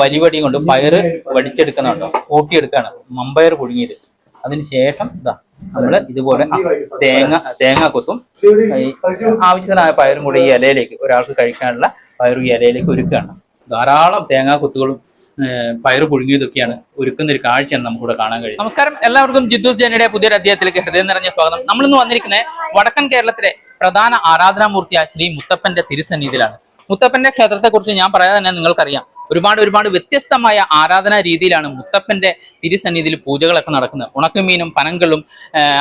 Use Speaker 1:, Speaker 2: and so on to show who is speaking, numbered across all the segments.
Speaker 1: വലിവടി കൊണ്ട് പയറ് വടിച്ചെടുക്കുന്നുണ്ടോ കൂട്ടിയെടുക്കാണ് മമ്പയർ പുഴുങ്ങിയത്. അതിന് ശേഷം ഇതാ നമ്മൾ ഇതുപോലെ തേങ്ങ തേങ്ങ കൊത്തും. ആവശ്യത്തിനായ പയറും കൂടി ഈ ഇലയിലേക്ക് ഒരാൾക്ക് കഴിക്കാനുള്ള പയറും ഈ ഇലയിലേക്ക് ഒരുക്കുകയാണ്. ധാരാളം തേങ്ങാ കൊത്തുകളും പയറ് പുഴുങ്ങിയതൊക്കെയാണ് ഒരുക്കുന്ന ഒരു കാഴ്ചയാണ് നമുക്കിവിടെ കാണാൻ കഴിയും നമസ്കാരം. എല്ലാവർക്കും ജിദ്ദൂസ് ജനയുടെ പുതിയൊരു അധ്യായത്തിലേക്ക് ഹൃദയം നിറഞ്ഞ സ്വാഗതം. നമ്മളിന്ന് വന്നിരിക്കുന്നത് വടക്കൻ കേരളത്തിലെ പ്രധാന ആരാധനാമൂർത്തിയായ ശ്രീ മുത്തപ്പന്റെ തിരുസന്നിധിയിലാണ്. മുത്തപ്പന്റെ ക്ഷേത്രത്തെക്കുറിച്ച് ഞാൻ പറയാതെ തന്നെ നിങ്ങൾക്കറിയാം. ഒരുപാട് ഒരുപാട് വ്യത്യസ്തമായ ആരാധനാ രീതിയിലാണ് മുത്തപ്പന്റെ തിരുസന്നിധിയിൽ പൂജകളൊക്കെ നടക്കുന്നത്. ഉണക്കമീനും പനങ്കളും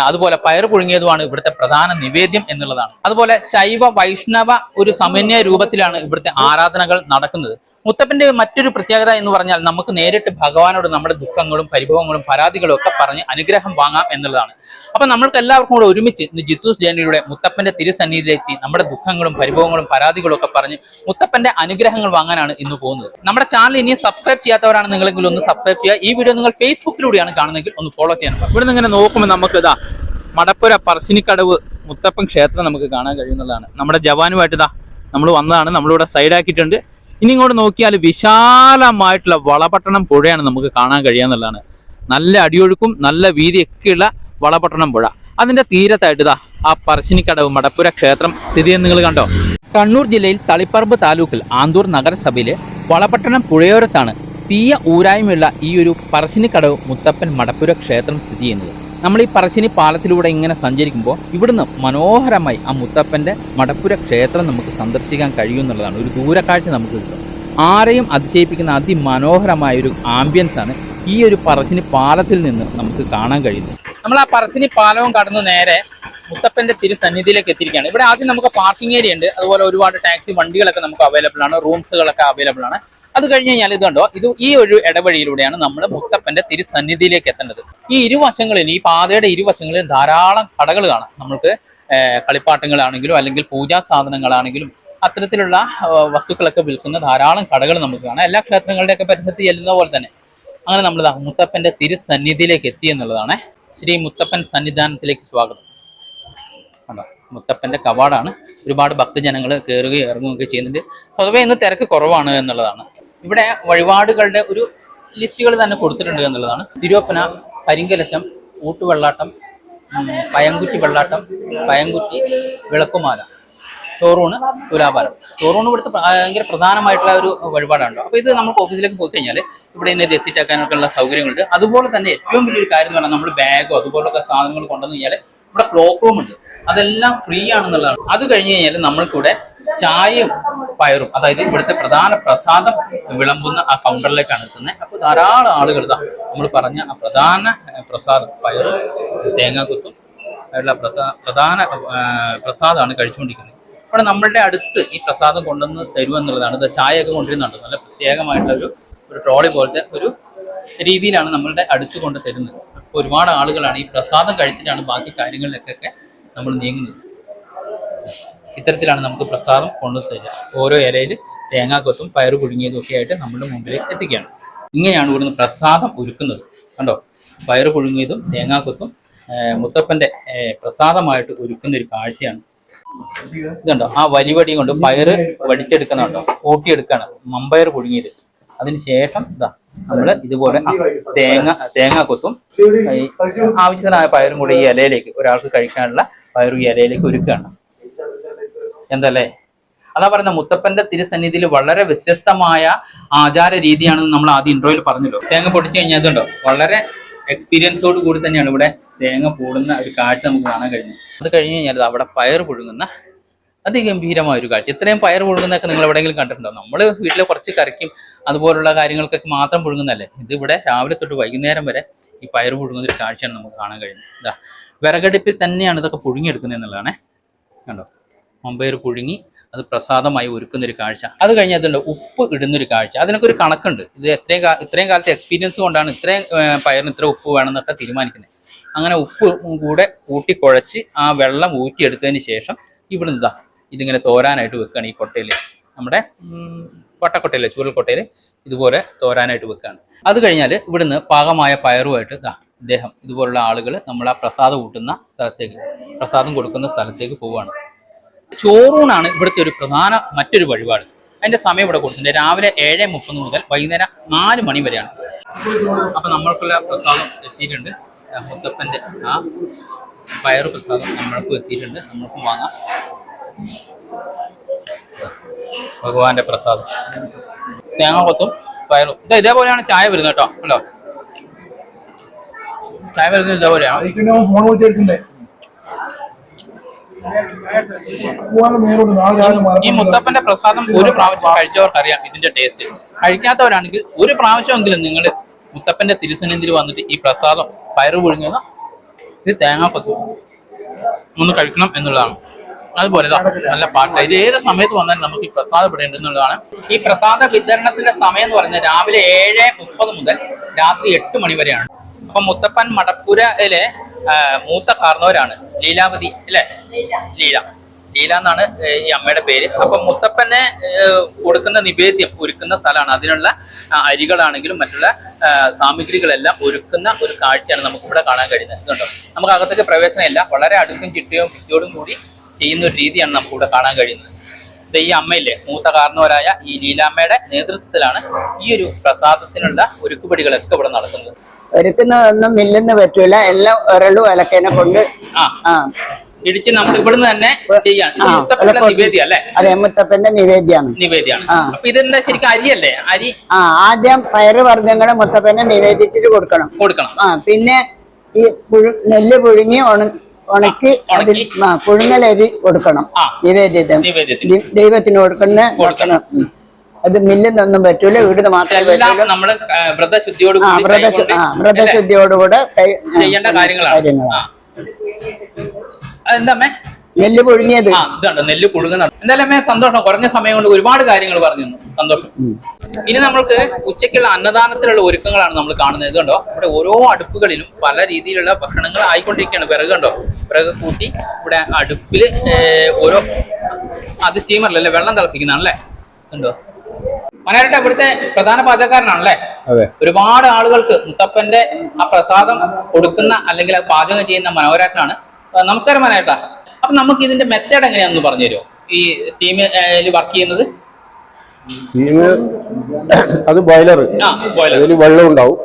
Speaker 1: അതുപോലെ പയർ പുഴുങ്ങിയതുമാണ് ഇവിടുത്തെ പ്രധാന നിവേദ്യം എന്നുള്ളതാണ്. അതുപോലെ ശൈവ വൈഷ്ണവ ഒരു സമന്വയ രൂപത്തിലാണ് ഇവിടുത്തെ ആരാധനകൾ നടക്കുന്നത്. മുത്തപ്പന്റെ മറ്റൊരു പ്രത്യേകത എന്ന് പറഞ്ഞാൽ നമുക്ക് നേരിട്ട് ഭഗവാനോട് നമ്മുടെ ദുഃഖങ്ങളും പരിഭവങ്ങളും പരാതികളും ഒക്കെ പറഞ്ഞ് അനുഗ്രഹം വാങ്ങാം എന്നുള്ളതാണ്. അപ്പൊ നമ്മൾക്ക് എല്ലാവർക്കും കൂടെ ഒരുമിച്ച് ഇന്ന് ജിത്തൂസ് ജേനയുടെ മുത്തപ്പന്റെ തിരുസന്നിധിയിലെത്തി നമ്മുടെ ദുഃഖങ്ങളും പരിഭവങ്ങളും പരാതികളും ഒക്കെ പറഞ്ഞ് മുത്തപ്പന്റെ അനുഗ്രഹങ്ങൾ വാങ്ങാനാണ് ഇന്ന് പോകുന്നത്. നമ്മുടെ ചാനൽ ഇനിയും സബ്സ്ക്രൈബ് ചെയ്യാത്തവരാണ് നിങ്ങളെങ്കിൽ ഒന്ന് സബ്സ്ക്രൈബ് ചെയ്യുക. ഈ വീഡിയോ നിങ്ങൾ ഫേസ്ബുക്കിലൂടെയാണ് കാണുന്നതെങ്കിൽ ഒന്ന് ഫോളോ ചെയ്യണം ഇവിടെ നിന്ന് ഇങ്ങനെ നോക്കുമ്പോൾ നമുക്ക് ഇതാ മടപ്പുര പറശ്ശിനിക്കടവ് മുത്തപ്പൻ ക്ഷേത്രം നമുക്ക് കാണാൻ കഴിയുന്നതാണ്. നമ്മുടെ ജവാനുമായിട്ട് ഇതാ നമ്മൾ വന്നതാണ് നമ്മളിവിടെ സൈഡാക്കിയിട്ടുണ്ട് ഇനി ഇങ്ങോട്ട് നോക്കിയാൽ വിശാലമായിട്ടുള്ള വളപട്ടണം പുഴയാണ് നമുക്ക് കാണാൻ കഴിയാന്നുള്ളതാണ് നല്ല അടിയൊഴുക്കും നല്ല വീതിയൊക്കെയുള്ള വളപട്ടണം പുഴ. അതിന്റെ തീരത്തായിട്ട് ഇതാ ആ പറശ്ശിനിക്കടവ് മടപ്പുര ക്ഷേത്രം സ്ഥിതി ചെയ്യുന്നത് നിങ്ങൾ കണ്ടോ? കണ്ണൂർ ജില്ലയിൽ തളിപ്പറമ്പ് താലൂക്കിൽ ആന്തൂർ നഗരസഭയിലെ വളപട്ടണം പുഴയോരത്താണ് തീയ ഊരായ്മയുള്ള ഈ ഒരു പറശ്ശിനിക്കടവ് മുത്തപ്പൻ മടപ്പുര ക്ഷേത്രം സ്ഥിതി ചെയ്യുന്നത്. നമ്മൾ ഈ പറശ്ശിനി പാലത്തിലൂടെ ഇങ്ങനെ സഞ്ചരിക്കുമ്പോൾ ഇവിടുന്ന് മനോഹരമായി ആ മുത്തപ്പന്റെ മടപ്പുര ക്ഷേത്രം നമുക്ക് സന്ദർശിക്കാൻ കഴിയും എന്നുള്ളതാണ്. ഒരു ദൂരക്കാഴ്ച നമുക്ക് കിട്ടും. ആരെയും അതിശയിപ്പിക്കുന്ന അതിമനോഹരമായ ഒരു ആംബിയൻസാണ് ഈ ഒരു പറശ്ശിനി പാലത്തിൽ നിന്ന് നമുക്ക് കാണാൻ കഴിയുന്നത്. നമ്മൾ ആ പറശ്ശിനി പാലവും കടന്ന് നേരെ മുത്തപ്പന്റെ തിരുസന്നിധിയിലേക്ക് എത്തിയിരിക്കുകയാണ്. ഇവിടെ ആദ്യം നമുക്ക് പാർക്കിംഗ് ഏരിയ ഉണ്ട്. അതുപോലെ ഒരുപാട് ടാക്സി വണ്ടികളൊക്കെ നമുക്ക് അവൈലബിൾ ആണ്. റൂംസുകളൊക്കെ അവൈലബിൾ ആണ്. അത് കഴിഞ്ഞ് കഴിഞ്ഞാൽ ഇതുണ്ടോ ഇത് ഈ ഒരു ഇടവഴിയിലൂടെയാണ് നമ്മൾ മുത്തപ്പന്റെ തിരുസന്നിധിയിലേക്ക് എത്തേണ്ടത്. ഈ ഇരുവശങ്ങളിലും ഈ പാതയുടെ ഇരുവശങ്ങളിലും ധാരാളം കടകൾ കാണാം. നമുക്ക് കളിപ്പാട്ടങ്ങളാണെങ്കിലും അല്ലെങ്കിൽ പൂജാ സാധനങ്ങളാണെങ്കിലും അത്തരത്തിലുള്ള വസ്തുക്കളൊക്കെ വിൽക്കുന്ന ധാരാളം കടകൾ നമുക്ക് കാണാം. എല്ലാ ക്ഷേത്രങ്ങളുടെയൊക്കെ പരിസരത്ത് ചെല്ലുന്ന പോലെ തന്നെ. അങ്ങനെ നമ്മൾ മുത്തപ്പന്റെ തിരുസന്നിധിയിലേക്ക് എത്തി എന്നുള്ളതാണ് ശ്രീ മുത്തപ്പൻ സന്നിധാനത്തിലേക്ക് സ്വാഗതം. കണ്ടോ? മുത്തപ്പന്റെ കവാടാണ്. ഒരുപാട് ഭക്തജനങ്ങൾ കയറുകയും ഇറങ്ങുകയൊക്കെ ചെയ്യുന്നുണ്ട്. സ്വതവേ ഇന്ന് തിരക്ക് കുറവാണ് എന്നുള്ളതാണ്. ഇവിടെ വഴിപാടുകളുടെ ഒരു ലിസ്റ്റുകൾ തന്നെ കൊടുത്തിട്ടുണ്ട് എന്നുള്ളതാണ്. തിരുവപ്പന കരിങ്കലശം ഊട്ടുവെള്ളാട്ടം പയങ്കുറ്റി വെള്ളാട്ടം പയങ്കുറ്റി വിളക്കുമാല. ചോറൂണ് തുലാഭാരം ചോറൂണ് ഇവിടുത്തെ ഭയങ്കര പ്രധാനമായിട്ടുള്ള ഒരു വഴിപാടാണല്ലോ. അപ്പോൾ ഇത് നമുക്ക് ഓഫീസിലേക്ക് പോയി കഴിഞ്ഞാൽ ഇവിടെ നിന്ന് രസീറ്റ് ആക്കാനൊക്കെ ഉള്ള സൗകര്യങ്ങളുണ്ട്. അതുപോലെ തന്നെ ഏറ്റവും വലിയൊരു കാര്യം എന്ന് പറഞ്ഞാൽ നമ്മൾ ബാഗോ അതുപോലൊക്കെ സാധനങ്ങൾ കൊണ്ടുവന്ന് കഴിഞ്ഞാൽ ഇവിടെ ക്ലോക്ക് റൂം ഉണ്ട്. അതെല്ലാം ഫ്രീ ആണെന്നുള്ളതാണ്. അത് കഴിഞ്ഞ് കഴിഞ്ഞാൽ നമ്മൾക്കിവിടെ ചായയും പയറും അതായത് ഇവിടുത്തെ പ്രധാന പ്രസാദം വിളമ്പുന്ന ആ കൗണ്ടറിലേക്കാണ് എത്തുന്നത് അപ്പോൾ ധാരാളം ആളുകൾ ഇതാ നമ്മൾ പറഞ്ഞ ആ പ്രധാന പ്രസാദം പയറും തേങ്ങാക്കുത്തും ഉള്ള പ്രസാ പ്രധാന പ്രസാദമാണ് കഴിച്ചുകൊണ്ടിരിക്കുന്നത്. ഇവിടെ നമ്മളുടെ അടുത്ത് ഈ പ്രസാദം കൊണ്ടുവന്ന് തരുമെന്നുള്ളതാണ്. ഇത് ചായയൊക്കെ കൊണ്ടുവരുന്നുണ്ട്. നല്ല പ്രത്യേകമായിട്ടുള്ള ഒരു ട്രോളി പോലത്തെ ഒരു രീതിയിലാണ് നമ്മളുടെ അടുത്ത് കൊണ്ട് തരുന്നത്. അപ്പോൾ ഒരുപാട് ആളുകളാണ് ഈ പ്രസാദം കഴിച്ചിട്ടാണ് ബാക്കി കാര്യങ്ങളിലേക്കൊക്കെ നമ്മൾ നീങ്ങുന്നത്. ഇത്തരത്തിലാണ് നമുക്ക് പ്രസാദം കൊണ്ടു തരിക. ഓരോ ഇലയിൽ തേങ്ങാക്കൊത്തും പയറ് പുഴുങ്ങിയതും ഒക്കെ ആയിട്ട് നമ്മുടെ മുമ്പിലേക്ക് എത്തിക്കുകയാണ്. ഇങ്ങനെയാണ് ഇവിടുന്ന് പ്രസാദം ഒരുക്കുന്നത്. കണ്ടോ? പയറ് പുഴുങ്ങിയതും തേങ്ങാക്കൊത്തും മുത്തപ്പന്റെ പ്രസാദമായിട്ട് ഒരുക്കുന്ന ഒരു കാഴ്ചയാണ് ഇതുണ്ടോ? ആ വലിവടി കൊണ്ട് പയറ് വടിച്ചെടുക്കുന്നുണ്ടോ? കൂട്ടിയെടുക്കാണ്. മമ്പയർ പുഴുങ്ങിയത്. അതിന് ശേഷം ഇതാ നമ്മൾ ഇതുപോലെ തേങ്ങ തേങ്ങ കൊത്തും ആവശ്യത്തിനായ പയറും കൂടെ ഈ ഇലയിലേക്ക് ഒരാൾക്ക് കഴിക്കാനുള്ള പയറും ഈ ഇലയിലേക്ക് ഒരുക്കുകയാണ്. എന്തല്ലേ? അതാ പറയുന്ന മുത്തപ്പന്റെ തിരുസന്നിധിയിൽ വളരെ വ്യത്യസ്തമായ ആചാര രീതിയാണെന്ന് നമ്മൾ ആദ്യം ഇൻട്രോയിൽ പറഞ്ഞല്ലോ. തേങ്ങ പൊടിച്ചു കഴിഞ്ഞാൽ ഇതുണ്ടോ? വളരെ എക്സ്പീരിയൻസോട് കൂടി തന്നെയാണ് ഇവിടെ തേങ്ങ പൂടുന്ന ഒരു കാഴ്ച നമുക്ക് കാണാൻ കഴിഞ്ഞത് അത് കഴിഞ്ഞ് കഴിഞ്ഞാൽ അവിടെ പയർ പുഴുങ്ങുന്ന അതിഗംഭീരമായ ഒരു കാഴ്ച. ഇത്രയും പയർ പുഴുങ്ങുന്നതൊക്കെ നിങ്ങൾ എവിടെയെങ്കിലും കണ്ടിട്ടുണ്ടോ? നമ്മൾ വീട്ടിലെ കുറച്ച് കറിക്കും അതുപോലുള്ള കാര്യങ്ങൾക്കൊക്കെ മാത്രം പുഴുങ്ങുന്നതല്ലേ? ഇതിവിടെ രാവിലെ തൊട്ട് വൈകുന്നേരം വരെ ഈ പയർ പുഴുങ്ങുന്ന ഒരു കാഴ്ചയാണ് നമുക്ക് കാണാൻ കഴിയുന്നത്. വിറകടുപ്പിൽ തന്നെയാണ് ഇതൊക്കെ പുഴുങ്ങിയെടുക്കുന്നത് എന്നുള്ളതാണേ. കണ്ടോ? മമ്പയർ പുഴുങ്ങി അത് പ്രസാദമായി ഒരുക്കുന്ന ഒരു കാഴ്ച. അത് കഴിഞ്ഞാൽ അതുണ്ട് ഉപ്പ് ഇടുന്ന ഒരു കാഴ്ച. അതിനൊക്കെ ഒരു കണക്കുണ്ട്. ഇത് എത്രയും ഇത്രയും കാലത്തെ എക്സ്പീരിയൻസ് കൊണ്ടാണ് ഇത്രയും പയറിന് ഇത്ര ഉപ്പ് വേണമെന്നൊക്കെ തീരുമാനിക്കുന്നത്. അങ്ങനെ ഉപ്പ് കൂടെ കൂട്ടി കുഴച്ച് ആ വെള്ളം ഊറ്റിയെടുത്തതിന് ശേഷം ഇവിടെ ഇതാ ഇതിങ്ങനെ തോരാനായിട്ട് വെക്കുകയാണ് ഈ കൊട്ടയിൽ നമ്മുടെ വട്ടക്കൊട്ടയിൽ ചൂരൽക്കൊട്ടയിൽ ഇതുപോലെ തോരാനായിട്ട് വെക്കുകയാണ്. അത് കഴിഞ്ഞാൽ ഇവിടുന്ന് പാകമായ പയറുമായിട്ട് ഇതാ ഇദ്ദേഹം ഇതുപോലുള്ള ആളുകൾ നമ്മൾ ആ പ്രസാദം കൂട്ടുന്ന സ്ഥലത്തേക്ക് പ്രസാദം കൊടുക്കുന്ന സ്ഥലത്തേക്ക് പോവുകയാണ്. ചോറൂണാണ് ഇവിടുത്തെ ഒരു പ്രധാന മറ്റൊരു വഴിപാട്. അതിന്റെ സമയം ഇവിടെ കൊടുത്തിട്ടുണ്ട്. രാവിലെ ഏഴ് മുപ്പത് മുതൽ വൈകുന്നേരം നാല് മണി വരെയാണ്. അപ്പൊ നമ്മൾക്കുള്ള പ്രസാദം എത്തിയിട്ടുണ്ട്. മുത്തപ്പന്റെ ആ പയറ് പ്രസാദം നമ്മൾക്കും എത്തിയിട്ടുണ്ട്. നമ്മൾക്കും വാങ്ങാം. ഭഗവാന്റെ പ്രസാദം. തേങ്ങ കൊത്തും പയറും. ഇത് ഇതേപോലെയാണ് ചായ വരുന്നത് കേട്ടോ. അല്ലോ. ചായ വരുന്നത് ഇതേപോലെയാണ്. ഈ മുത്തപ്പന്റെ പ്രസാദം ഒരു പ്രാവശ്യം കഴിച്ചവർക്കറിയാം ഇതിന്റെ ടേസ്റ്റ് കഴിക്കാത്തവരാണെങ്കിൽ ഒരു പ്രാവശ്യമെങ്കിലും നിങ്ങൾ മുത്തപ്പന്റെ തിരുസന്നിധിയിൽ വന്നിട്ട് ഈ പ്രസാദം പയറ് പൊഴിഞ്ഞത് ഇത് തേങ്ങാപ്പത്തു ഒന്ന് കഴിക്കണം എന്നുള്ളതാണ്. അതുപോലെ നല്ല പാട്ട്. ഇത് ഏത് സമയത്ത് വന്നാലും നമുക്ക് ഈ പ്രസാദം ഇവിടെ ഈ പ്രസാദ വിതരണത്തിന്റെ സമയം എന്ന് പറയുന്നത് രാവിലെ ഏഴ് മുപ്പത് മുതൽ രാത്രി എട്ട് മണി വരെയാണ്. അപ്പൊ മുത്തപ്പൻ മടപ്പുരയിലെ മൂത്ത കാർന്നവരാണ് ലീലാവതി അല്ലെ? ലീല. ലീല എന്നാണ് ഈ അമ്മയുടെ പേര്. അപ്പൊ മുത്തപ്പനെ കൊടുക്കുന്ന നിവേദ്യം ഒരുക്കുന്ന സ്ഥലമാണ്. അതിനുള്ള അരികളാണെങ്കിലും മറ്റുള്ള സാമഗ്രികളെല്ലാം ഒരുക്കുന്ന ഒരു കാഴ്ചയാണ് നമുക്ക് ഇവിടെ കാണാൻ കഴിയുന്നത്. ഇതുണ്ടോ? നമുക്ക് അകത്തേക്ക് പ്രവേശനമില്ല. വളരെ അടുക്കും ചിട്ടയും ഭിത്തിയോടും കൂടി ചെയ്യുന്ന ഒരു രീതിയാണ് നമുക്ക് ഇവിടെ കാണാൻ കഴിയുന്നത്. ഇത് ഈ അമ്മയില്ലേ? മൂത്ത കാരണവരായ ഈ ലീലാമ്മയുടെ നേതൃത്വത്തിലാണ് ഈ ഒരു പ്രസാദത്തിനുള്ള ഒരുക്കുപടികളൊക്കെ ഇവിടെ നടക്കുന്നത്.
Speaker 2: ഒരുക്കുന്നതൊന്നും മില്ലെന്ന് പറ്റൂല. എല്ലാം ഒരളു അലക്കേനെ കൊണ്ട്.
Speaker 1: ആ. ഇടിച്ച് നമ്മൾ ഇവിടുന്ന് തന്നെ ചെയ്യാം. മുത്തപ്പന്റെ അല്ലേ?
Speaker 2: അതെ മുത്തപ്പന്റെ നിവേദ്യാണ്.
Speaker 1: നിവേദ്യാണ്. അപ്പൊ ഇതെന്താ ശരിക്കും അരിയല്ലേ? അരി
Speaker 2: ആ ആദ്യം പയറ് വർഗങ്ങൾ മുത്തപ്പനെ നിവേദിച്ചിട്ട് കൊടുക്കണം.
Speaker 1: കൊടുക്കണം.
Speaker 2: ആ പിന്നെ ഈ പുഴു നെല്ല് പുഴുങ്ങി ഉണ ഉണക്കി അതിൽ പുഴുങ്ങലരി കൊടുക്കണം. നിവേദ്യത്തിന്. ദൈവത്തിന് കൊടുക്കുന്ന
Speaker 1: കൊടുക്കണം.
Speaker 2: അത് മില്ലിന്നൊന്നും പറ്റൂല ഇവിടുന്ന് മാത്രമേ
Speaker 1: എല്ലാം
Speaker 2: പറ്റൂല.
Speaker 1: നമ്മൾ ആ, വ്രതശുദ്ധിയോട്
Speaker 2: ആ
Speaker 1: കൂടി
Speaker 2: വ്രത ആ വ്രതശുദ്ധിയോടുകൂടെ
Speaker 1: ചെയ്യേണ്ട കാര്യങ്ങളാണ്.
Speaker 2: നെല്ല് പുഴുങ്ങിയത്.
Speaker 1: ആ ഇതുണ്ട്? നെല്ല് പുഴുകുന്ന എന്തായാലും അമ്മേ സന്തോഷം. കുറഞ്ഞ സമയം കൊണ്ട് ഒരുപാട് കാര്യങ്ങൾ പറഞ്ഞു തന്നു. സന്തോഷം. ഇനി നമ്മൾക്ക് ഉച്ചയ്ക്കുള്ള അന്നദാനത്തിലുള്ള ഒരുക്കങ്ങളാണ് നമ്മൾ കാണുന്നത്. ഇതുണ്ടോ? ഇവിടെ ഓരോ അടുപ്പുകളിലും പല രീതിയിലുള്ള ഭക്ഷണങ്ങൾ ആയിക്കൊണ്ടിരിക്കുകയാണ്. വിറക് കണ്ടോ വിറക് കൂട്ടി ഇവിടെ അടുപ്പിൽ ഓരോ അത് സ്റ്റീമറിലല്ലേ? വെള്ളം തിളപ്പിക്കുന്നതാണല്ലേ? ഉണ്ടോ മനോരട്ടെ ഇവിടുത്തെ പ്രധാന പാചകക്കാരനാണല്ലേ? ഒരുപാട് ആളുകൾക്ക് മുത്തപ്പന്റെ ആ പ്രസാദം കൊടുക്കുന്ന അല്ലെങ്കിൽ അത് പാചകം ചെയ്യുന്ന മനോഹരനാണ് നമസ്കാരം മനോരട്ട. അപ്പൊ നമുക്ക് ഇതിന്റെ മെത്തേഡ് എങ്ങനെയാണെന്ന് പറഞ്ഞു തരുമോ ഈ സ്റ്റീമിൽ വർക്ക് ചെയ്യുന്നത്?
Speaker 3: സ്റ്റീം അത് ബോയിലർ. അതിൽ വെള്ളം ഉണ്ടാവും.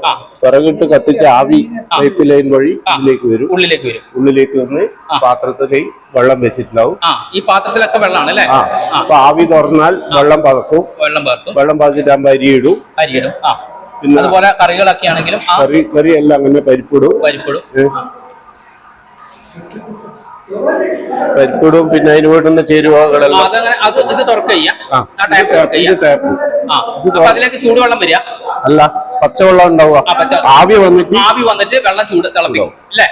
Speaker 1: പിറകിട്ട്
Speaker 3: വിറകിട്ട് കത്തിച്ച ആവി പൈപ്പ് ലൈൻ വഴി ഉള്ളിലേക്ക് വരും.
Speaker 1: ഉള്ളിലേക്ക് വരും.
Speaker 3: ഉള്ളിലേക്ക് വന്ന് പാത്രത്തിൽ വെള്ളം വെച്ചിട്ടുണ്ടാവും.
Speaker 1: ഈ പാത്രത്തിലൊക്കെ വെള്ളമാണ് അല്ലേ?
Speaker 3: അപ്പൊ ആവി തുറന്നാൽ വെള്ളം പതക്കും.
Speaker 1: വെള്ളം പതക്കും.
Speaker 3: വെള്ളം പതിച്ചിട്ടാകുമ്പോ അരി ഇടും
Speaker 1: അരിയിടും. ആ.
Speaker 3: പിന്നെ-
Speaker 1: അതുപോലെ കറികളൊക്കെ ആണെങ്കിലും
Speaker 3: കറി കറി എല്ലാം അങ്ങനെ പരിപ്പിടും.
Speaker 1: പരിപ്പിടും.
Speaker 3: പരിപ്പിടും പിന്നെ അതിന്
Speaker 1: വീട്ടുന്ന
Speaker 3: ചേരുവകളെല്ലാം.
Speaker 1: അത് ഇത് തുറക്കുക ടാപ്പ് അതിലേക്ക് ചൂടുവെള്ളം വരിക.
Speaker 3: അല്ല പച്ചവെള്ളം ഉണ്ടാവുക. ആവി വന്നിട്ട്
Speaker 1: ആവി വന്നിട്ട് വെള്ളം ചൂട് തിളപ്പിക്കും അല്ലേ?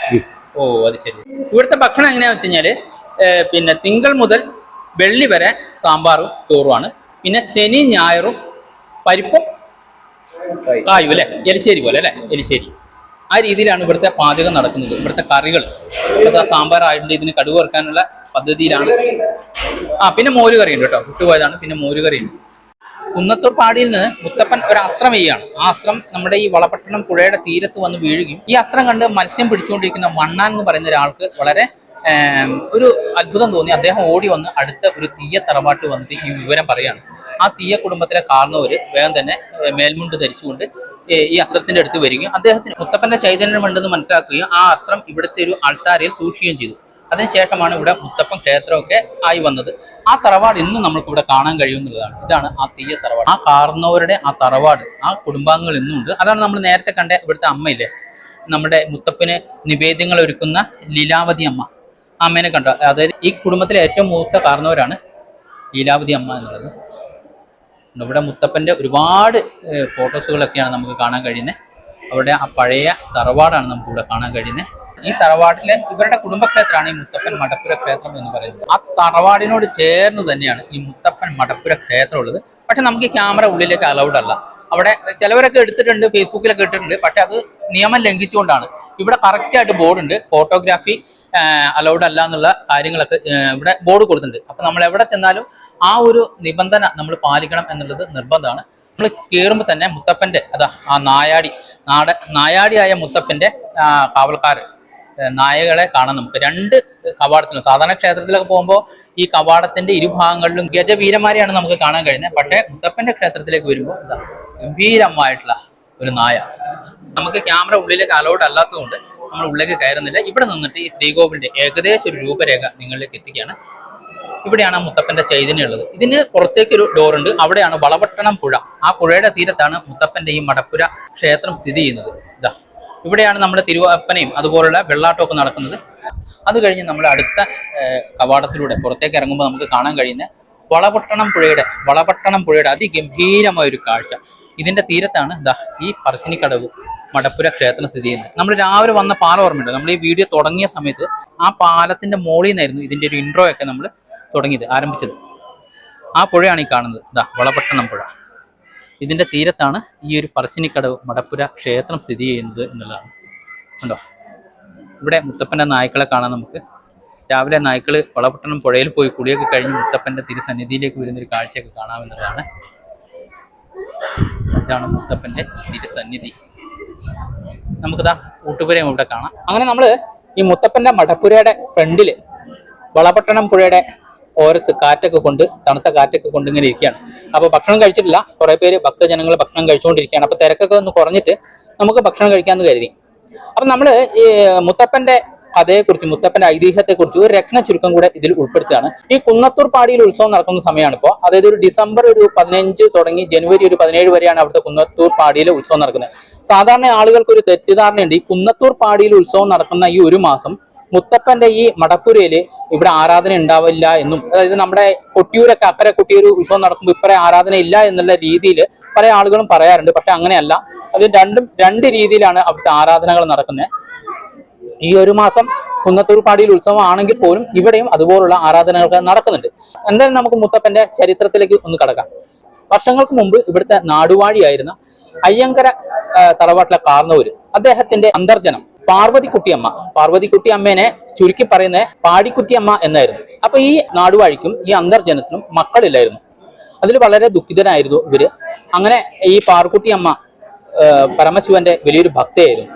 Speaker 1: ഓ അത് ശരി. ഇവിടുത്തെ ഭക്ഷണം എങ്ങനെയാന്ന് വെച്ച് കഴിഞ്ഞാൽ പിന്നെ തിങ്കൾ മുതൽ വെള്ളി വരെ സാമ്പാറും ചോറുമാണ് പിന്നെ ശനി ഞായറും പരിപ്പും കായും അല്ലേ? എലിശ്ശേരി പോലെ അല്ലേ? എലിശ്ശേരി. ആ രീതിയിലാണ് ഇവിടുത്തെ പാചകം നടക്കുന്നത്. ഇവിടുത്തെ കറികൾ. ഇവിടുത്തെ സാമ്പാർ ഇതിന് കടുവ് വറുക്കാനുള്ള പദ്ധതിയിലാണ്. ആ പിന്നെ മോര് കറി ഉണ്ട് കേട്ടോ. വിട്ടുപോയതാണ് പിന്നെ മോര് ഉണ്ട് കുന്നത്തൂർ പാടിയിൽ നിന്ന് മുത്തപ്പൻ ഒരു അസ്ത്രം ചെയ്യുകയാണ് ആ അസ്ത്രം നമ്മുടെ ഈ വളപട്ടണം പുഴയുടെ തീരത്ത് വന്ന് വീഴുകയും ഈ അസ്ത്രം കണ്ട് മത്സ്യം പിടിച്ചുകൊണ്ടിരിക്കുന്ന മണ്ണാൻ എന്ന് പറയുന്ന ഒരാൾക്ക് വളരെ ഒരു അത്ഭുതം തോന്നി. അദ്ദേഹം ഓടി വന്ന് അടുത്ത ഒരു തീയ തറവാട്ട് വന്നിട്ട് ഈ വിവരം പറയാണ്. ആ തീയ കുടുംബത്തിലെ കാർന്നവര് വേഗം തന്നെ മേൽമുണ്ട് ധരിച്ചുകൊണ്ട് ഈ അസ്ത്രത്തിന്റെ അടുത്ത് വരികയും അദ്ദേഹത്തിന് മുത്തപ്പന്റെ ചൈതന്യമുണ്ടെന്ന് മനസ്സിലാക്കുകയും ആ അസ്ത്രം ഇവിടുത്തെ ഒരു അൾത്താരയിൽ സൂക്ഷിക്കുകയും ചെയ്തു. അതിനുശേഷമാണ് ഇവിടെ മുത്തപ്പൻ ക്ഷേത്രമൊക്കെ ആയി വന്നത്. ആ തറവാട് ഇന്നും നമുക്ക് ഇവിടെ കാണാൻ കഴിയുമെന്നുള്ളതാണ്. ഇതാണ് ആ തീയ തറവാട്. ആ കാർന്നവരുടെ ആ തറവാട് ആ കുടുംബാംഗങ്ങൾ ഇന്നും ഉണ്ട് അതാണ് നമ്മൾ നേരത്തെ കണ്ട ഇവിടുത്തെ അമ്മയില്ലേ? നമ്മുടെ മുത്തപ്പന് നിവേദ്യങ്ങൾ ഒരുക്കുന്ന ലീലാവതി അമ്മ. അമ്മേനെ കണ്ട അതായത് ഈ കുടുംബത്തിലെ ഏറ്റവും മൂത്ത കാരണവരാണ് ലീലാവതി അമ്മ എന്നുള്ളത്. ഇവിടെ മുത്തപ്പന്റെ ഒരുപാട് ഫോട്ടോസുകളൊക്കെയാണ് നമുക്ക് കാണാൻ കഴിയുന്നത്. അവിടെ ആ പഴയ തറവാടാണ് നമുക്ക് ഇവിടെ കാണാൻ കഴിയുന്നത്. ഈ തറവാട്ടിലെ ഇവരുടെ കുടുംബക്ഷേത്രമാണ് ഈ മുത്തപ്പൻ മടപ്പുര ക്ഷേത്രം എന്ന് പറയുന്നത്. ആ തറവാടിനോട് ചേർന്ന് തന്നെയാണ് ഈ മുത്തപ്പൻ മടപ്പുര ക്ഷേത്രം ഉള്ളത് പക്ഷെ നമുക്ക് ഈ ക്യാമറ ഉള്ളിലേക്ക് അലൗഡ് അല്ല. അവിടെ ചിലവരൊക്കെ എടുത്തിട്ടുണ്ട് ഫേസ്ബുക്കിലൊക്കെ ഇട്ടിട്ടുണ്ട്. പക്ഷെ അത് നിയമം ലംഘിച്ചുകൊണ്ടാണ്. ഇവിടെ കറക്റ്റായിട്ട് ബോർഡുണ്ട് ഫോട്ടോഗ്രാഫി അലൗഡ് അല്ല എന്നുള്ള കാര്യങ്ങളൊക്കെ ഇവിടെ ബോർഡ് കൊടുത്തിട്ടുണ്ട്. അപ്പൊ നമ്മൾ എവിടെ ചെന്നാലും ആ ഒരു നിബന്ധന നമ്മൾ പാലിക്കണം എന്നുള്ളത് നിർബന്ധമാണ്. നമ്മൾ കയറുമ്പോൾ തന്നെ മുത്തപ്പന്റെ അതാ ആ നായാടി നാട നായാടിയായ മുത്തപ്പന്റെ കാവൽക്കാർ നായകളെ കാണാം നമുക്ക്. രണ്ട് കവാടത്തിലും സാധാരണ ക്ഷേത്രത്തിലൊക്കെ പോകുമ്പോൾ ഈ കവാടത്തിന്റെ ഇരുഭാഗങ്ങളിലും ഗജവീരന്മാരെയാണ് നമുക്ക് കാണാൻ കഴിയുന്നത്. പക്ഷേ മുത്തപ്പന്റെ ക്ഷേത്രത്തിലേക്ക് വരുമ്പോൾ ഗംഭീരമായിട്ടുള്ള ഒരു നായ. നമുക്ക് ക്യാമറ ഉള്ളിലേക്ക് അലൗഡ് അല്ലാത്തതുകൊണ്ട് നമ്മൾ ഉള്ളിലേക്ക് കയറുന്നില്ല. ഇവിടെ നിന്നിട്ട് ഈ ശ്രീകോവിലിന്റെ ഏകദേശം ഒരു രൂപരേഖ നിങ്ങളിലേക്ക് എത്തിക്കുകയാണ്. ഇവിടെയാണ് ആ മുത്തപ്പന്റെ ചൈതന്യം ഉള്ളത്. ഇതിന് പുറത്തേക്ക് ഒരു ഡോർ ഉണ്ട്. അവിടെയാണ് വളപട്ടണം പുഴ. ആ പുഴയുടെ തീരത്താണ് മുത്തപ്പന്റെ ഈ മടപ്പുര ക്ഷേത്രം സ്ഥിതി ചെയ്യുന്നത്. ഇതാ. ഇവിടെയാണ് നമ്മുടെ തിരുവപ്പനയും അതുപോലുള്ള വെള്ളാട്ടമൊക്കെ നടക്കുന്നത്. അത് കഴിഞ്ഞ് നമ്മൾ അടുത്ത കവാടത്തിലൂടെ പുറത്തേക്ക് ഇറങ്ങുമ്പോൾ നമുക്ക് കാണാൻ കഴിയുന്ന വളപട്ടണം പുഴയുടെ വളപട്ടണം പുഴയുടെ അതിഗംഭീരമായ ഒരു കാഴ്ച. ഇതിന്റെ തീരത്താണ് ദാ ഈ പറശ്ശിനിക്കടവ്. മടപ്പുര ക്ഷേത്രം സ്ഥിതി ചെയ്യുന്നത്. നമ്മൾ രാവിലെ വന്ന പാലം ഓർമ്മയുണ്ട്? നമ്മൾ ഈ വീഡിയോ തുടങ്ങിയ സമയത്ത് ആ പാലത്തിന്റെ മോളിൽ നിന്നായിരുന്നു ഇതിന്റെ ഒരു ഇൻട്രോ ഒക്കെ നമ്മൾ തുടങ്ങിയത് ആരംഭിച്ചത്. ആ പുഴയാണ് ഈ കാണുന്നത്. ഇതാ വളപട്ടണം പുഴ. ഇതിന്റെ തീരത്താണ് ഈ ഒരു പറശ്ശിനിക്കടവ് മടപ്പുര ക്ഷേത്രം സ്ഥിതി ചെയ്യുന്നത് എന്നുള്ളതാണ്. കണ്ടോ? ഇവിടെ മുത്തപ്പന്റെ നായ്ക്കളെ കാണാം നമുക്ക്. രാവിലെ നായ്ക്കൾ വളപട്ടണം പുഴയിൽ പോയി കുളിയൊക്കെ കഴിഞ്ഞ് മുത്തപ്പന്റെ തിരുസന്നിധിയിലേക്ക് വരുന്ന ഒരു കാഴ്ചയൊക്കെ കാണാമെന്നുള്ളതാണ് ഇതാണ് മുത്തപ്പന്റെ തിരുസന്നിധി. നമുക്കിതാ ഊട്ടുപുരയും ഇവിടെ കാണാം. അങ്ങനെ നമ്മൾ ഈ മുത്തപ്പന്റെ മടപ്പുരയുടെ ഫ്രണ്ടിൽ വളപട്ടണം പുഴയുടെ ഓരത്ത് കാറ്റൊക്കെ കൊണ്ട് തണുത്ത കാറ്റൊക്കെ കൊണ്ട് ഇങ്ങനെ ഇരിക്കുകയാണ്. അപ്പൊ ഭക്ഷണം കഴിച്ചിട്ടില്ല. കുറെ പേര് ഭക്തജനങ്ങൾ ഭക്ഷണം കഴിച്ചുകൊണ്ടിരിക്കുകയാണ്. അപ്പോൾ തിരക്കൊക്കെ ഒന്ന് കുറഞ്ഞിട്ട് നമുക്ക് ഭക്ഷണം കഴിക്കാമെന്ന് കരുതി. അപ്പൊ നമ്മൾ ഈ മുത്തപ്പന്റെ കഥയെക്കുറിച്ച് മുത്തപ്പന്റെ ഐതിഹ്യത്തെക്കുറിച്ച് ഒരു രക്ഷണ ചുരുക്കം കൂടെ ഇതിൽ ഉൾപ്പെടുത്തുകയാണ്. ഈ കുന്നത്തൂർ പാടിയിൽ ഉത്സവം നടക്കുന്ന സമയമാണ് ഇപ്പോൾ അതായത് ഒരു ഡിസംബർ ഒരു പതിനഞ്ച് തുടങ്ങി ജനുവരി ഒരു പതിനേഴ് വരെയാണ് അവിടുത്തെ കുന്നത്തൂർ പാടിയിലെ ഉത്സവം നടക്കുന്നത്. സാധാരണ ആളുകൾക്ക് ഒരു തെറ്റിദ്ധാരണയുണ്ട്. ഈ കുന്നത്തൂർ പാടിയിൽ ഉത്സവം നടക്കുന്ന ഈ ഒരു മാസം മുത്തപ്പന്റെ ഈ മടപ്പുരയിൽ ഇവിടെ ആരാധന ഉണ്ടാവില്ല എന്നും അതായത് നമ്മുടെ കൊട്ടിയൂരൊക്കെ അക്കരെ കൊട്ടിയൂർ ഉത്സവം നടക്കുമ്പോൾ ഇപ്പറേ ആരാധന ഇല്ല എന്നുള്ള രീതിയിൽ പല ആളുകളും പറയാറുണ്ട്. പക്ഷെ അങ്ങനെയല്ല. അത് രണ്ടും രണ്ട് രീതിയിലാണ് അവിടുത്തെ ആരാധനകൾ നടക്കുന്നത് ഈ ഒരു മാസം കുന്നത്തൂർ പാടിയിൽ ഉത്സവം ആണെങ്കിൽ പോലും ഇവിടെയും അതുപോലുള്ള ആരാധനകൾ നടക്കുന്നുണ്ട്. എന്തായാലും നമുക്ക് മുത്തപ്പന്റെ ചരിത്രത്തിലേക്ക് ഒന്ന് കടക്കാം. വർഷങ്ങൾക്ക് മുമ്പ് ഇവിടുത്തെ നാടുവാഴിയായിരുന്ന അയ്യങ്കര തറവാട്ടിലെ കാർന്നൂര്. അദ്ദേഹത്തിന്റെ അന്തർജനം പാർവതിക്കുട്ടിയമ്മ. പാർവതിക്കുട്ടിയമ്മേനെ ചുരുക്കി പറയുന്ന പാടിക്കുട്ടിയമ്മ എന്നായിരുന്നു. അപ്പൊ ഈ നാടുവാഴിക്കും ഈ അന്തർജനത്തിനും മക്കളില്ലായിരുന്നു. അതിൽ വളരെ ദുഃഖിതനായിരുന്നു ഇവർ. അങ്ങനെ ഈ പാർക്കുട്ടിയമ്മ പരമശിവന്റെ വലിയൊരു ഭക്തയായിരുന്നു.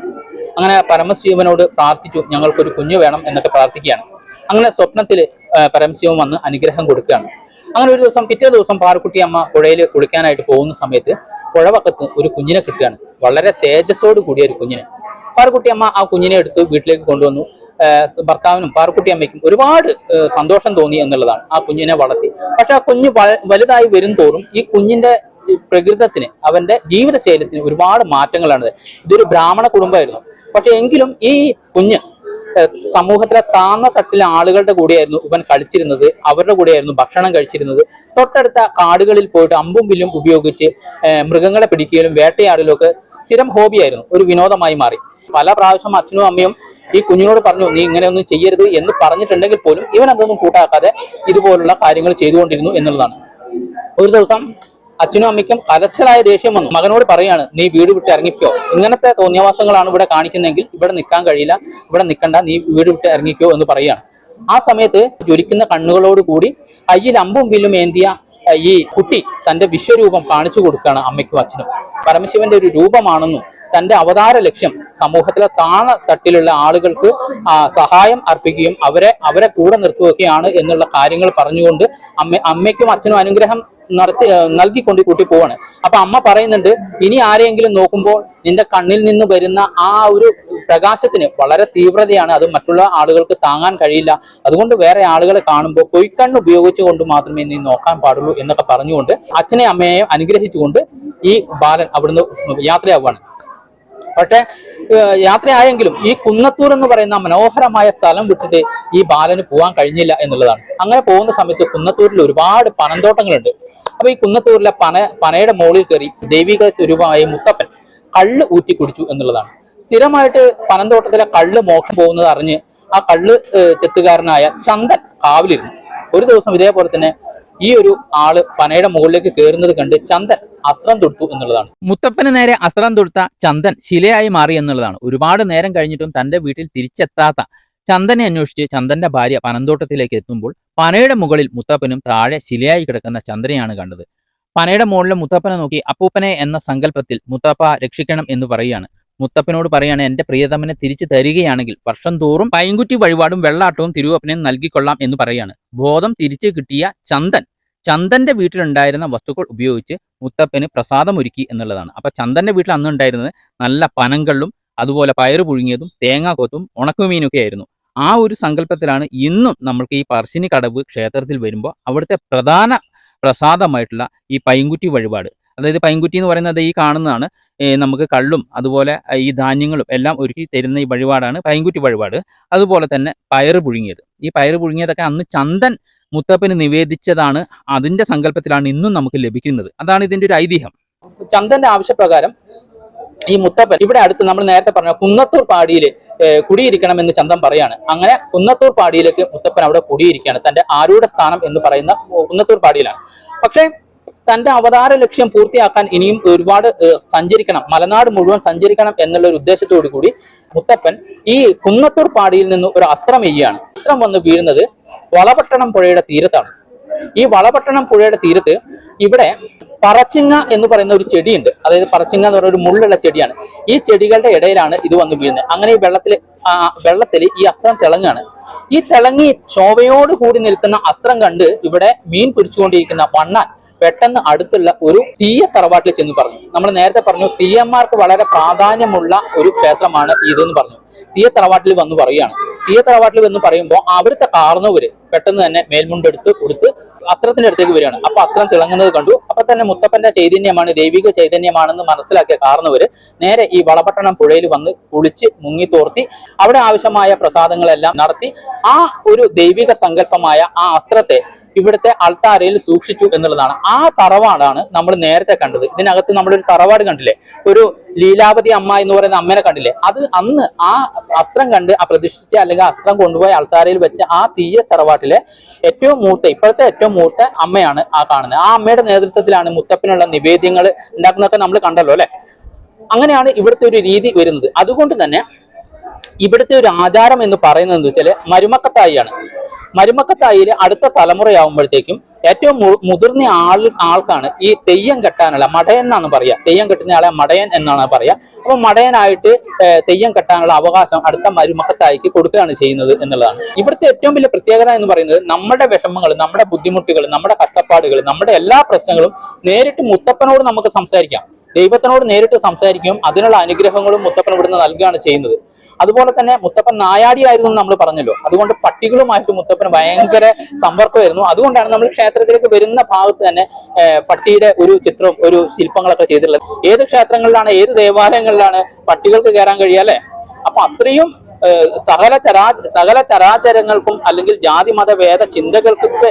Speaker 1: അങ്ങനെ പരമശിവനോട് പ്രാർത്ഥിച്ചു ഞങ്ങൾക്കൊരു കുഞ്ഞു വേണം എന്നൊക്കെ പ്രാർത്ഥിക്കുകയാണ്. അങ്ങനെ സ്വപ്നത്തിൽ പരമശിവൻ വന്ന് അനുഗ്രഹം കൊടുക്കുകയാണ്. അങ്ങനെ ഒരു ദിവസം പിറ്റേ ദിവസം പാറക്കുട്ടി അമ്മ പുഴയിൽ കുളിക്കാനായിട്ട് പോകുന്ന സമയത്ത് പുഴവക്കത്ത് ഒരു കുഞ്ഞിനെ കിട്ടുകയാണ്. വളരെ തേജസ്സോട് കൂടിയ ഒരു കുഞ്ഞിനെ. പാറക്കുട്ടി അമ്മ ആ കുഞ്ഞിനെ എടുത്ത് വീട്ടിലേക്ക് കൊണ്ടുവന്നു. ഭർത്താവിനും പാറക്കുട്ടി അമ്മയ്ക്കും ഒരുപാട് സന്തോഷം തോന്നി എന്നുള്ളതാണ് ആ കുഞ്ഞിനെ വളർത്തി. പക്ഷെ ആ കുഞ്ഞ് വലുതായി വരും തോറും ഈ കുഞ്ഞിന്റെ പ്രകൃതത്തിന് അവന്റെ ജീവിതശൈലത്തിന് ഒരുപാട് മാറ്റങ്ങളാണ്. ഇതൊരു ബ്രാഹ്മണ കുടുംബമായിരുന്നു. പക്ഷെ എങ്കിലും ഈ കുഞ്ഞ് സമൂഹത്തിലെ താന്ന തട്ടിലെ ആളുകളുടെ കൂടെയായിരുന്നു ഇവൻ കളിച്ചിരുന്നത്. അവരുടെ കൂടെയായിരുന്നു ഭക്ഷണം കഴിച്ചിരുന്നത്. തൊട്ടടുത്ത കാടുകളിൽ പോയിട്ട് അമ്പും വില്ലും ഉപയോഗിച്ച് മൃഗങ്ങളെ പിടിക്കുകയും വേട്ടയാടലും ഒക്കെ സ്ഥിരം ഹോബിയായിരുന്നു ഒരു വിനോദമായി മാറി. പല പ്രാവശ്യം അച്ഛനും അമ്മയും ഈ കുഞ്ഞിനോട് പറഞ്ഞു നീ ഇങ്ങനെയൊന്നും ചെയ്യരുത് എന്ന് പറഞ്ഞിട്ടുണ്ടെങ്കിൽ പോലും ഇവൻ അതൊന്നും കൂട്ടാക്കാതെ ഇതുപോലുള്ള കാര്യങ്ങൾ ചെയ്തുകൊണ്ടിരുന്നു എന്നുള്ളതാണ്. ഒരു ദിവസം അച്ഛനും അമ്മയ്ക്കും കലശലായ ദേഷ്യം വന്നു. മകനോട് പറയാണ് നീ വീട് വിട്ട് ഇറങ്ങിക്കോ. ഇങ്ങനത്തെ തോന്നിയവാസങ്ങളാണ് ഇവിടെ കാണിക്കുന്നതെങ്കിൽ ഇവിടെ നിൽക്കാൻ കഴിയില്ല. ഇവിടെ നിൽക്കണ്ട നീ വീട് വിട്ട് ഇറങ്ങിക്കോ എന്ന് പറയാണ്. ആ സമയത്ത് ജ്വലിക്കുന്ന കണ്ണുകളോട് കൂടി കയ്യിൽ അമ്പും വില്ലും ഏന്തിയ ഈ കുട്ടി തന്റെ വിശ്വരൂപം കാണിച്ചു കൊടുക്കുകയാണ് അമ്മയ്ക്കും അച്ഛനും. പരമശിവന്റെ ഒരു രൂപമാണെന്നും തന്റെ അവതാര ലക്ഷ്യം സമൂഹത്തിലെ താണ തട്ടിലുള്ള ആളുകൾക്ക് സഹായം അർപ്പിക്കുകയും അവരെ അവരെ കൂടെ നിർത്തുകയൊക്കെയാണ് എന്നുള്ള കാര്യങ്ങൾ പറഞ്ഞുകൊണ്ട് അമ്മ അമ്മയ്ക്കും അച്ഛനും അനുഗ്രഹം നടത്തി നൽകിക്കൊണ്ട് കൂട്ടി പോവാണ്. അപ്പൊ അമ്മ പറയുന്നുണ്ട് ഇനി ആരെയെങ്കിലും നോക്കുമ്പോൾ നിന്റെ കണ്ണിൽ നിന്ന് വരുന്ന ആ ഒരു പ്രകാശത്തിന് വളരെ തീവ്രതയാണ്. അത് മറ്റുള്ള ആളുകൾക്ക് താങ്ങാൻ കഴിയില്ല. അതുകൊണ്ട് വേറെ ആളുകളെ കാണുമ്പോൾ പൊയ്ക്കണ്ണ് ഉപയോഗിച്ചുകൊണ്ട് മാത്രമേ നീ നോക്കാൻ പാടുള്ളൂ എന്നൊക്കെ പറഞ്ഞുകൊണ്ട് അച്ഛനെ അമ്മയെയും അനുഗ്രഹിച്ചുകൊണ്ട് ഈ ബാലൻ അവിടുന്ന് യാത്രയാവുകയാണ്. പക്ഷെ യാത്രയായെങ്കിലും ഈ കുന്നത്തൂർ എന്ന് പറയുന്ന മനോഹരമായ സ്ഥലം വിട്ടിട്ട് ഈ ബാലന് പോകാൻ കഴിഞ്ഞില്ല എന്നുള്ളതാണ്. അങ്ങനെ പോകുന്ന സമയത്ത് കുന്നത്തൂരിൽ ഒരുപാട് പനന്തോട്ടങ്ങളുണ്ട്. അപ്പൊ ഈ കുന്നത്തൂരിലെ പന പനയുടെ മുകളിൽ കയറി ദൈവിക സ്വരൂപമായ മുത്തപ്പൻ കള്ള് ഊറ്റി കുടിച്ചു എന്നുള്ളതാണ്. സ്ഥിരമായിട്ട് പനന്തോട്ടത്തിലെ കള്ള് മോക്ഷം പോകുന്നത് അറിഞ്ഞ് ആ കള്ള് തെറ്റുകാരനായ ചന്ദൻ കാവിലിരുന്നു. ഒരു ദിവസം ഇതേപോലെ തന്നെ ഈ ഒരു ആൾ പനയുടെ മുകളിലേക്ക് കയറുന്നത് കണ്ട് ചന്ദൻ അസ്ത്രം തൊടുത്തു എന്നുള്ളതാണ്. മുത്തപ്പന് നേരെ അസ്ത്രം തൊടുത്ത ചന്ദൻ ശിലയായി മാറി എന്നുള്ളതാണ്. ഒരുപാട് നേരം കഴിഞ്ഞിട്ടും തന്റെ വീട്ടിൽ തിരിച്ചെത്താത്ത ചന്ദനെ അന്വേഷിച്ച് ചന്ദന്റെ ഭാര്യ പനന്തോട്ടത്തിലേക്ക് എത്തുമ്പോൾ പനയുടെ മുകളിൽ മുത്തപ്പനും താഴെ ശിലയായി കിടക്കുന്ന ചന്ദ്രനെയാണ് കണ്ടത്. പനയുടെ മുകളിലെ മുത്തപ്പനെ നോക്കി അപ്പൂപ്പനെ എന്ന സങ്കല്പത്തിൽ മുത്തപ്പ രക്ഷിക്കണം എന്ന് പറയുകയാണ്. മുത്തപ്പനോട് പറയാണ് എന്റെ പ്രിയതമനെ തിരിച്ചു തരികയാണെങ്കിൽ വർഷം തോറും പൈങ്കുറ്റി വഴിപാടും വെള്ളാട്ടവും തിരുവപ്പനെ നൽകിക്കൊള്ളാം എന്ന് പറയാണ്. ബോധം തിരിച്ചു കിട്ടിയ ചന്ദൻ ചന്ദന്റെ വീട്ടിലുണ്ടായിരുന്ന വസ്തുക്കൾ ഉപയോഗിച്ച് മുത്തപ്പന് പ്രസാദമൊരുക്കി എന്നുള്ളതാണ്. അപ്പൊ ചന്ദന്റെ വീട്ടിൽ അന്ന് ഉണ്ടായിരുന്നത് നല്ല പനങ്കള്ളും അതുപോലെ പയറ് പുഴുങ്ങിയതും തേങ്ങാക്കൊത്തും ഉണക്കുമീനൊക്കെ ആയിരുന്നു. ആ ഒരു സങ്കല്പത്തിലാണ് ഇന്നും നമ്മൾക്ക് ഈ പറശ്ശിനി കടവ് ക്ഷേത്രത്തിൽ വരുമ്പോൾ അവിടുത്തെ പ്രധാന പ്രസാദമായിട്ടുള്ള ഈ പൈങ്കുറ്റി വഴിപാട്. അതായത് പൈൻകുറ്റി എന്ന് പറയുന്നത് ഈ കാണുന്നതാണ്. നമുക്ക് കള്ളും അതുപോലെ ഈ ധാന്യങ്ങളും എല്ലാം ഒരുക്കി തരുന്ന ഈ വഴിപാടാണ് പൈൻകുറ്റി വഴിപാട്. അതുപോലെ തന്നെ പയറ് പുഴുങ്ങിയത്. ഈ പയറ് പുഴുങ്ങിയതൊക്കെ അന്ന് ചന്ദൻ മുത്തപ്പന് നിവേദിച്ചതാണ്. അതിന്റെ സങ്കല്പത്തിലാണ് ഇന്നും നമുക്ക് ലഭിക്കുന്നത്. അതാണ് ഇതിന്റെ ഒരു ഐതിഹ്യം. ചന്ദന്റെ ആവശ്യപ്രകാരം ഈ മുത്തപ്പൻ ഇവിടെ അടുത്ത് നമ്മൾ നേരത്തെ പറഞ്ഞ കുന്നത്തൂർ പാടിയിൽ കുടിയിരിക്കണം എന്ന് ചന്തം പറയാണ്. അങ്ങനെ കുന്നത്തൂർ പാടിയിലേക്ക് മുത്തപ്പൻ അവിടെ കുടിയിരിക്കുകയാണ്. തന്റെ ആരൂഢ സ്ഥാനം എന്ന് പറയുന്ന കുന്നത്തൂർ പാടിയിലാണ്. പക്ഷേ തന്റെ അവതാര ലക്ഷ്യം പൂർത്തിയാക്കാൻ ഇനിയും ഒരുപാട് സഞ്ചരിക്കണം മലനാട് മുഴുവൻ സഞ്ചരിക്കണം എന്നുള്ള ഒരു ഉദ്ദേശത്തോടു കൂടി മുത്തപ്പൻ ഈ കുന്നത്തൂർ പാടിയിൽ നിന്ന് ഒരു അസ്ത്രം എയ്യാണ് അസ്ത്രം വന്ന് വീഴുന്നത് വളപട്ടണം പുഴയുടെ തീരത്താണ്. ഈ വളപട്ടണം പുഴയുടെ തീരത്ത് ഇവിടെ പറച്ചിങ്ങ എന്ന് പറയുന്ന ഒരു ചെടിയുണ്ട്. അതായത് പറച്ചിങ്ങ എന്ന് പറയുന്ന ഒരു മുള്ളുള്ള ചെടിയാണ്. ഈ ചെടികളുടെ ഇടയിലാണ് ഇത് വന്ന് വീഴുന്നത്. അങ്ങനെ ഈ വെള്ളത്തിൽ വെള്ളത്തിൽ ഈ അസ്ത്രം തിളങ്ങാണ് ഈ തിളങ്ങി ചോവയോട് കൂടി നിൽക്കുന്ന അസ്ത്രം കണ്ട് ഇവിടെ മീൻ പിടിച്ചുകൊണ്ടിരിക്കുന്ന വണ്ണാൻ പെട്ടെന്ന് അടുത്തുള്ള ഒരു തീയ തറവാട്ടിൽ ചെന്ന് പറഞ്ഞു. നമ്മൾ നേരത്തെ പറഞ്ഞു തീയന്മാർക്ക് വളരെ പ്രാധാന്യമുള്ള ഒരു ക്ഷേത്രമാണ് ഇതെന്ന് പറഞ്ഞു. തീയ തറവാട്ടിൽ വന്ന് പറയുകയാണ്. തീയ തറവാട്ടിൽ വന്ന് പറയുമ്പോൾ അവിടുത്തെ കാർന്നവര് പെട്ടെന്ന് തന്നെ മേൽമുണ്ടെടുത്ത് കൊടുത്ത് അത്രത്തിന്റെ അടുത്തേക്ക് വരികയാണ്. അപ്പൊ അത്രം തിളങ്ങുന്നത് കണ്ടു. അപ്പൊ തന്നെ മുത്തപ്പന്റെ ചൈതന്യമാണ് ദൈവിക ചൈതന്യമാണെന്ന് മനസ്സിലാക്കിയ കാർന്നവര് നേരെ ഈ വളപട്ടണം പുഴയിൽ വന്ന് കുളിച്ച് മുങ്ങി തോർത്തി അവിടെ ആവശ്യമായ പ്രസാദങ്ങളെല്ലാം നടത്തി ആ ഒരു ദൈവിക സങ്കല്പമായ ആ അസ്ത്രത്തെ ഇവിടുത്തെ അൾത്താരയിൽ സൂക്ഷിച്ചു എന്നുള്ളതാണ്. ആ തറവാടാണ് നമ്മൾ നേരത്തെ കണ്ടത്. ഇതിനകത്ത് നമ്മളൊരു തറവാട് കണ്ടില്ലേ? ഒരു ലീലാവതി അമ്മ എന്ന് പറയുന്ന അമ്മേനെ കണ്ടില്ലേ? അത് അന്ന് ആ അസ്ത്രം കണ്ട് ആ പ്രതിഷ്ഠിച്ച അല്ലെങ്കിൽ അസ്ത്രം കൊണ്ടുപോയി അൾത്താരയിൽ വെച്ച ആ തീയ തറവാട്ടിലെ ഏറ്റവും മൂർത്ത ഇപ്പോഴത്തെ ഏറ്റവും മൂർത്ത അമ്മയാണ് ആ കാണുന്നത്. ആ അമ്മയുടെ നേതൃത്വത്തിലാണ് മുത്തപ്പിനുള്ള നിവേദ്യങ്ങൾ ഉണ്ടാക്കുന്നതൊക്കെ നമ്മൾ കണ്ടല്ലോ അല്ലെ? അങ്ങനെയാണ് ഇവിടുത്തെ ഒരു രീതി വരുന്നത്. അതുകൊണ്ട് തന്നെ ഇവിടുത്തെ ഒരു ആചാരം എന്ന് പറയുന്നത് എന്ന് വെച്ചാൽ മരുമക്കത്തായിയാണ്. മരുമക്കത്തായിയിൽ അടുത്ത തലമുറയാകുമ്പോഴത്തേക്കും ഏറ്റവും മുതിർന്ന ആൾ ആൾക്കാണ് ഈ തെയ്യം കെട്ടാനുള്ള മടയൻ എന്നാണ് പറയുക തെയ്യം കെട്ടുന്ന ആളെ മടയൻ എന്നാണ് പറയുക അപ്പൊ മടയനായിട്ട് തെയ്യം കെട്ടാനുള്ള അവകാശം അടുത്ത മരുമക്കത്തായിക്ക് കൊടുക്കുകയാണ് ചെയ്യുന്നത് എന്നുള്ളതാണ്. ഇവിടുത്തെ ഏറ്റവും വലിയ പ്രത്യേകത എന്ന് പറയുന്നത് നമ്മുടെ വിഷമങ്ങൾ നമ്മുടെ ബുദ്ധിമുട്ടുകൾ നമ്മുടെ കഷ്ടപ്പാടുകൾ നമ്മുടെ എല്ലാ പ്രശ്നങ്ങളും നേരിട്ട് മുത്തപ്പനോട് നമുക്ക് സംസാരിക്കാം. ദൈവത്തിനോട് നേരിട്ട് സംസാരിക്കുകയും അതിനുള്ള അനുഗ്രഹങ്ങളും മുത്തപ്പൻ ഇവിടുന്ന് നൽകുകയാണ് ചെയ്യുന്നത്. അതുപോലെ തന്നെ മുത്തപ്പൻ നായാടിയായിരുന്നു നമ്മൾ പറഞ്ഞല്ലോ. അതുകൊണ്ട് പട്ടികളുമായിട്ട് മുത്തപ്പൻ ഭയങ്കര സമ്പർക്കമായിരുന്നു. അതുകൊണ്ടാണ് നമ്മൾ ക്ഷേത്രത്തിലേക്ക് വരുന്ന ഭാഗത്ത് തന്നെ പട്ടിയുടെ ഒരു ചിത്രം ഒരു ശില്പങ്ങളൊക്കെ ചെയ്തിട്ടുള്ളത്. ഏത് ക്ഷേത്രങ്ങളിലാണ് ഏത് ദേവാലയങ്ങളിലാണ് പട്ടികൾക്ക് കയറാൻ കഴിയുക അല്ലെ? അപ്പൊ അത്രയും സകല ചരാ സകല ചരാചരങ്ങൾക്കും അല്ലെങ്കിൽ ജാതി മത ഭേദ ചിന്തകൾക്കൊക്കെ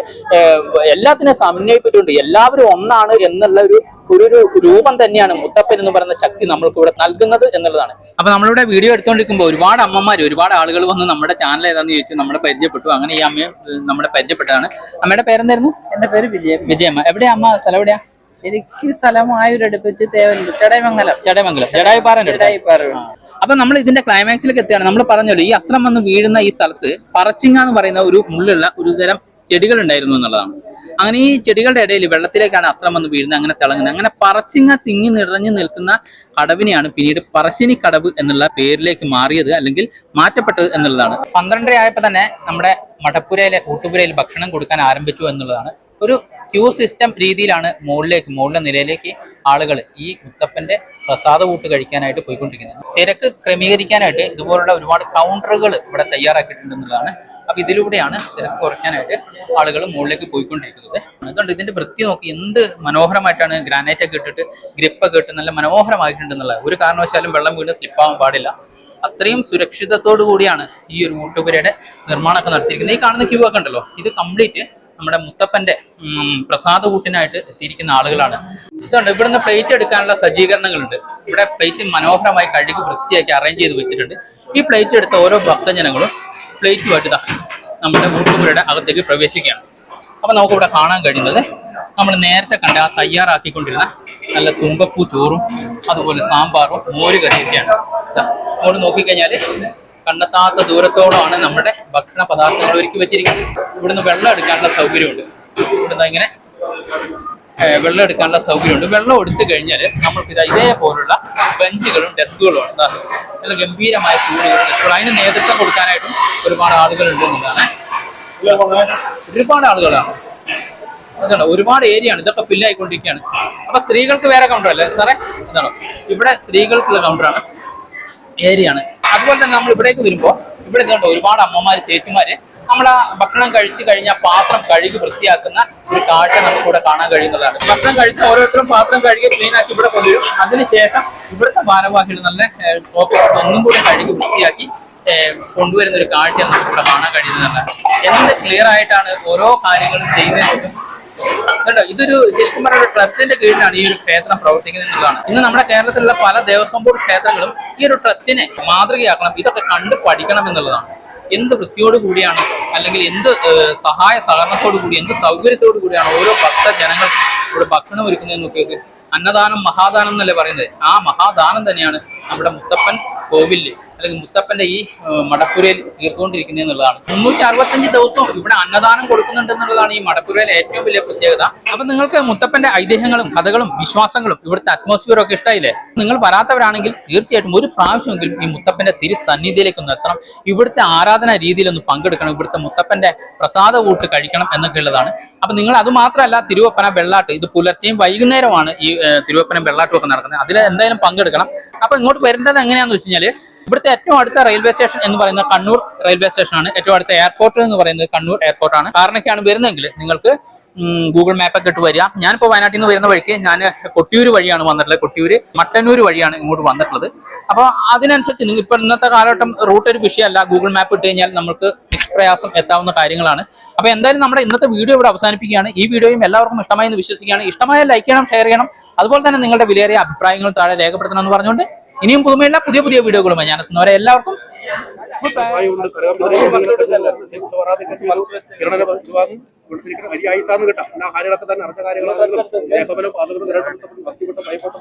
Speaker 1: എല്ലാത്തിനെ സമന്വയിപ്പിച്ചുകൊണ്ട് എല്ലാവരും ഒന്നാണ് എന്നുള്ള ഒരു ഒരു ഒരു രൂപം തന്നെയാണ് മുത്തപ്പൻ എന്ന് പറയുന്ന ശക്തി നമ്മൾക്ക് ഇവിടെ നൽകുന്നത് എന്നുള്ളതാണ്. അപ്പൊ നമ്മളിവിടെ വീഡിയോ എടുത്തുകൊണ്ടിരിക്കുമ്പോൾ ഒരുപാട് അമ്മമാർ ഒരുപാട് ആളുകൾ വന്ന് നമ്മുടെ ചാനൽ ഏതാന്ന് ചോദിച്ചു നമ്മളെ പരിചയപ്പെട്ടു. അങ്ങനെ ഈ അമ്മയെ നമ്മുടെ പരിചയപ്പെട്ടതാണ്. അമ്മയുടെ പേരെന്തായിരുന്നു?
Speaker 4: എന്റെ പേര് വിജയ
Speaker 1: വിജയമ്മ. എവിടെയാ അമ്മ? സ്ഥലം എവിടെയാ?
Speaker 4: ശരിക്കും സ്ഥലമായൊരടുപ്പിച്ച് തേവൻപു ചടയമംഗലം.
Speaker 1: ചടയമംഗലം. ജഡായിപ്പാറന്റെ അടുത്ത്. അപ്പൊ നമ്മൾ ഇതിന്റെ ക്ലൈമാക്സിലേക്ക് എത്തുകയാണ്. നമ്മൾ പറഞ്ഞല്ലോ ഈ അസ്ത്രം വന്ന് വീഴുന്ന ഈ സ്ഥലത്ത് പറച്ചിങ്ങ എന്ന് പറയുന്ന ഒരു മുള്ളുള്ള ഒരു തരം ചെടികൾ ഉണ്ടായിരുന്നു എന്നുള്ളതാണ്. അങ്ങനെ ഈ ചെടികളുടെ ഇടയിൽ വെള്ളത്തിലേക്കാണ് അസ്ത്രം വന്ന് വീഴുന്നത് അങ്ങനെ തിളങ്ങുന്നത്. അങ്ങനെ പറച്ചിങ്ങ തിങ്ങി നിറഞ്ഞു നിൽക്കുന്ന കടവിനെയാണ് പിന്നീട് പറശ്ശിനി കടവ് എന്നുള്ള പേരിലേക്ക് മാറിയത് അല്ലെങ്കിൽ മാറ്റപ്പെട്ടത് എന്നുള്ളതാണ്. പന്ത്രണ്ടര ആയപ്പോൾ തന്നെ നമ്മുടെ മടപ്പുരയിലെ കൂട്ടുപുരയിൽ ഭക്ഷണം കൊടുക്കാൻ ആരംഭിച്ചു എന്നുള്ളതാണ്. ഒരു ക്യൂ സിസ്റ്റം രീതിയിലാണ് മുകളിലേക്ക് മുകളിലെ നിലയിലേക്ക് ആളുകൾ ഈ മുത്തപ്പന്റെ പ്രസാദ കൂട്ട് കഴിക്കാനായിട്ട് പോയിക്കൊണ്ടിരിക്കുന്നത്. തിരക്ക് ക്രമീകരിക്കാനായിട്ട് ഇതുപോലുള്ള ഒരുപാട് കൗണ്ടറുകൾ ഇവിടെ തയ്യാറാക്കിയിട്ടുണ്ടെന്നുള്ളതാണ് അപ്പൊ ഇതിലൂടെയാണ് തിരക്ക് കുറയ്ക്കാനായിട്ട് ആളുകൾ മുകളിലേക്ക് പോയിക്കൊണ്ടിരിക്കുന്നത്. അതുകൊണ്ട് ഇതിന്റെ വൃത്തി നോക്കി എന്ത് മനോഹരമായിട്ടാണ് ഗ്രാനൈറ്റ് ഒക്കെ ഇട്ടിട്ട് ഗ്രിപ്പൊക്കെ ഇട്ട് നല്ല മനോഹരമായിട്ടുണ്ടെന്നുള്ള ഒരു കാരണവശാലും വെള്ളം വീണ് സ്ലിപ്പാവാൻ പാടില്ല. അത്രയും സുരക്ഷിതത്തോടു കൂടിയാണ് ഈ ഒരു മൂട്ടുപുരയുടെ നിർമ്മാണമൊക്കെ നടത്തിയിരിക്കുന്നത്. ഈ കാണുന്ന ക്യൂ ഒക്കെ ഉണ്ടല്ലോ ഇത് കംപ്ലീറ്റ് നമ്മുടെ മുത്തപ്പന്റെ പ്രസാദ കൂട്ടിനായിട്ട് എത്തിയിരിക്കുന്ന ആളുകളാണ്. ഇതുണ്ട് ഇവിടുന്ന് പ്ലേറ്റ് എടുക്കാനുള്ള സജ്ജീകരണങ്ങളുണ്ട്. ഇവിടെ പ്ലേറ്റ് മനോഹരമായി കഴുകി വൃത്തിയാക്കി അറേഞ്ച് ചെയ്ത് വെച്ചിട്ടുണ്ട്. ഈ പ്ലേറ്റ് എടുത്ത ഓരോ ഭക്തജനങ്ങളും പ്ലേറ്റുമായിട്ട് നമ്മുടെ ഊട്ടുപുരയുടെ അകത്തേക്ക് പ്രവേശിക്കുകയാണ്. അപ്പം നമുക്കിവിടെ കാണാൻ കഴിയുന്നത് നമ്മൾ നേരത്തെ കണ്ട ആ തയ്യാറാക്കിക്കൊണ്ടിരുന്ന നല്ല തുമ്പപ്പൂ ചോറും അതുപോലെ സാമ്പാറും മോര് കറിയൊക്കെയാണ് അങ്ങോട്ട് നോക്കിക്കഴിഞ്ഞാൽ കണ്ടെത്താത്ത ദൂരത്തോളമാണ് നമ്മുടെ ഭക്ഷണ പദാർത്ഥങ്ങൾ ഒരുക്കി വെച്ചിരിക്കുന്നത്. ഇവിടുന്ന് വെള്ളം എടുക്കാനുള്ള സൗകര്യമുണ്ട്. ഇവിടുന്ന് ഇങ്ങനെ വെള്ളം എടുക്കാനുള്ള സൗകര്യമുണ്ട്. വെള്ളം എടുത്തു കഴിഞ്ഞാൽ നമ്മൾക്ക് ഇതാ ഇതേപോലുള്ള ബെഞ്ചുകളും ഡെസ്കുകളും ഉണ്ട്. നല്ല ഗംഭീരമായ സ്കൂളുകളും ഡെസ്കുകളും അതിന് നേതൃത്വം കൊടുക്കാനായിട്ടും ഒരുപാട് ആളുകളുണ്ട് എന്നുള്ളതാണ്. ഒരുപാട് ആളുകളാണ്. അതാണ് ഒരുപാട് ഏരിയ ആണ്. ഇതൊക്കെ ഫില്ലായിക്കൊണ്ടിരിക്കുകയാണ് അപ്പൊ സ്ത്രീകൾക്ക് വേറെ കൗണ്ടർ അല്ലേ? സാറേ ഇതാണോ. ഇവിടെ സ്ത്രീകൾക്കുള്ള കൗണ്ടറാണ് ഏരിയ ആണ്. അതുപോലെ തന്നെ നമ്മൾ ഇവിടേക്ക് വരുമ്പോൾ ഇവിടെ കണ്ടോ ഒരുപാട് അമ്മമാര് ചേച്ചിമാര് നമ്മൾ ഭക്ഷണം കഴിച്ചു കഴിഞ്ഞ പാത്രം കഴുകി വൃത്തിയാക്കുന്ന ഒരു കാഴ്ച നമുക്കിവിടെ കാണാൻ കഴിയുന്നതാണ്. ഭക്ഷണം കഴിച്ച ഓരോരുത്തരും പാത്രം കഴുകി ക്ലീൻ ആക്കി ഇവിടെ കൊണ്ടുവരും. അതിനുശേഷം ഇവിടുത്തെ ഭാരവാഹികൾ നല്ല സോപ്പ് ഒന്നും കൂടി കഴുകി വൃത്തിയാക്കി കൊണ്ടുവരുന്ന ഒരു കാഴ്ച നമുക്കിവിടെ കാണാൻ കഴിയുന്നതാണ്. എന്ത് ക്ലിയർ ആയിട്ടാണ് ഓരോ കാര്യങ്ങളും ചെയ്യുന്നത് കേട്ടോ ഇതൊരു ശരിക്കും പറഞ്ഞ ട്രസ്റ്റിന്റെ കീഴിലാണ് ഈ ഒരു ക്ഷേത്രം പ്രവർത്തിക്കുന്നത് എന്നുള്ളതാണ്. ഇന്ന് നമ്മുടെ കേരളത്തിലുള്ള പല ദേവസ്വം ബോർഡ് ക്ഷേത്രങ്ങളും ഈ ഒരു ട്രസ്റ്റിനെ മാതൃകയാക്കണം ഇതൊക്കെ കണ്ടു പഠിക്കണം എന്നുള്ളതാണ്. എന്ത് വൃത്തിയോട് കൂടിയാണ് അല്ലെങ്കിൽ എന്ത് സഹായ സഹകരണത്തോടു കൂടി എന്ത് സൗകര്യത്തോടു കൂടിയാണ് ഓരോ ഭക്ത ജനങ്ങൾക്ക് ഇവിടെ ഭക്ഷണം ഒരുക്കുന്നത് നോക്കിയത് അന്നദാനം മഹാദാനം എന്നല്ലേ പറയുന്നത്. ആ മഹാദാനം തന്നെയാണ് നമ്മുടെ മുത്തപ്പൻ കോവിലിൽ അല്ലെങ്കിൽ മുത്തപ്പന്റെ ഈ മടപ്പുരയിൽ തീർത്തുകൊണ്ടിരിക്കുന്നത് എന്നുള്ളതാണ്. മുന്നൂറ്റി അറുപത്തഞ്ച് ദിവസവും ഇവിടെ അന്നദാനം കൊടുക്കുന്നുണ്ട് എന്നുള്ളതാണ് ഈ മടപ്പുരയിലെ ഏറ്റവും വലിയ പ്രത്യേകത. അപ്പൊ നിങ്ങൾക്ക് മുത്തപ്പന്റെ ഐതിഹ്യങ്ങളും കഥകളും വിശ്വാസങ്ങളും ഇവിടുത്തെ അറ്റ്മോസ്ഫിയർ ഒക്കെ ഇഷ്ടമായില്ലേ നിങ്ങൾ വരാത്തവരാണെങ്കിൽ തീർച്ചയായിട്ടും ഒരു പ്രാവശ്യമെങ്കിലും ഈ മുത്തപ്പന്റെ തിരുസന്നിധിയിലേക്ക് ഒന്ന് എത്തണം. ഇവിടുത്തെ ആരാധനാ രീതിയിൽ ഒന്ന് പങ്കെടുക്കണം. ഇവിടുത്തെ മുത്തപ്പന്റെ പ്രസാദ കൂട്ട് കഴിക്കണം എന്നൊക്കെ ഉള്ളതാണ്. അപ്പൊ നിങ്ങൾ അത് മാത്രമല്ല തിരുവപ്പന വെള്ളാട്ട് ഇത് പുലർച്ചെയും വൈകുന്നേരമാണ് ഈ തിരുവപ്പനം വെള്ളാട്ടുമൊക്കെ നടക്കുന്നത്. അതിൽ എന്തായാലും പങ്കെടുക്കണം. അപ്പൊ ഇങ്ങോട്ട് വരേണ്ടത് എങ്ങനെയാന്ന് വെച്ച് കഴിഞ്ഞാൽ ഇവിടുത്തെ ഏറ്റവും അടുത്ത റെയിൽവേ സ്റ്റേഷൻ എന്ന് പറയുന്നത് കണ്ണൂർ റെയിൽവേ സ്റ്റേഷനാണ് ഏറ്റവും അടുത്ത എയർപോർട്ട് എന്ന് പറയുന്നത് കണ്ണൂർ എയർപോർട്ടാണ് കാരണൊക്കെയാണ് വരുന്നതെങ്കിൽ നിങ്ങൾക്ക് ഗൂഗിൾ മാപ്പ് ഒക്കെ ഇട്ട് വരിക. ഞാനിപ്പോൾ വയനാട്ടിൽ നിന്ന് വരുന്ന വഴിക്ക് ഞാൻ കൊട്ടിയൂർ വഴിയാണ് വന്നിട്ടുള്ളത്. കൊട്ടിയൂർ മട്ടന്നൂർ വഴിയാണ് ഇങ്ങോട്ട് വന്നിട്ടുള്ളത്. അപ്പോൾ അതിനനുസരിച്ച് നിങ്ങൾ ഇപ്പോൾ ഇന്നത്തെ കാലഘട്ടം റൂട്ട് ഒരു വിഷയമല്ല. ഗൂഗിൾ മാപ്പ് ഇട്ട് കഴിഞ്ഞാൽ നമുക്ക് പ്രയാസം എത്താവുന്ന കാര്യങ്ങളാണ്. അപ്പോൾ എന്തായാലും നമ്മുടെ ഇന്നത്തെ വീഡിയോ ഇവിടെ അവസാനിപ്പിക്കുകയാണ്. ഈ വീഡിയോയും എല്ലാവർക്കും ഇഷ്ടമായി എന്ന് വിശ്വസിക്കുകയാണ്. ഇഷ്ടമായ ലൈക്ക് ചെയ്യണം ഷെയർ ചെയ്യണം. അതുപോലെ തന്നെ നിങ്ങളുടെ വിലയേറിയ അഭിപ്രായങ്ങൾ താഴെ രേഖപ്പെടുത്തണം എന്ന് പറഞ്ഞുകൊണ്ട് ഇനിയും പുതുമയുള്ള പുതിയ പുതിയ വീഡിയോകളുമായി ഞാൻ എത്തുന്നവരെ എല്ലാവർക്കും
Speaker 3: വലിയ ആയിട്ടാന്ന് കേട്ടോ. എല്ലാ കാര്യങ്ങളൊക്കെ തന്നെ അറിഞ്ഞ ഭയപ്പെട്ട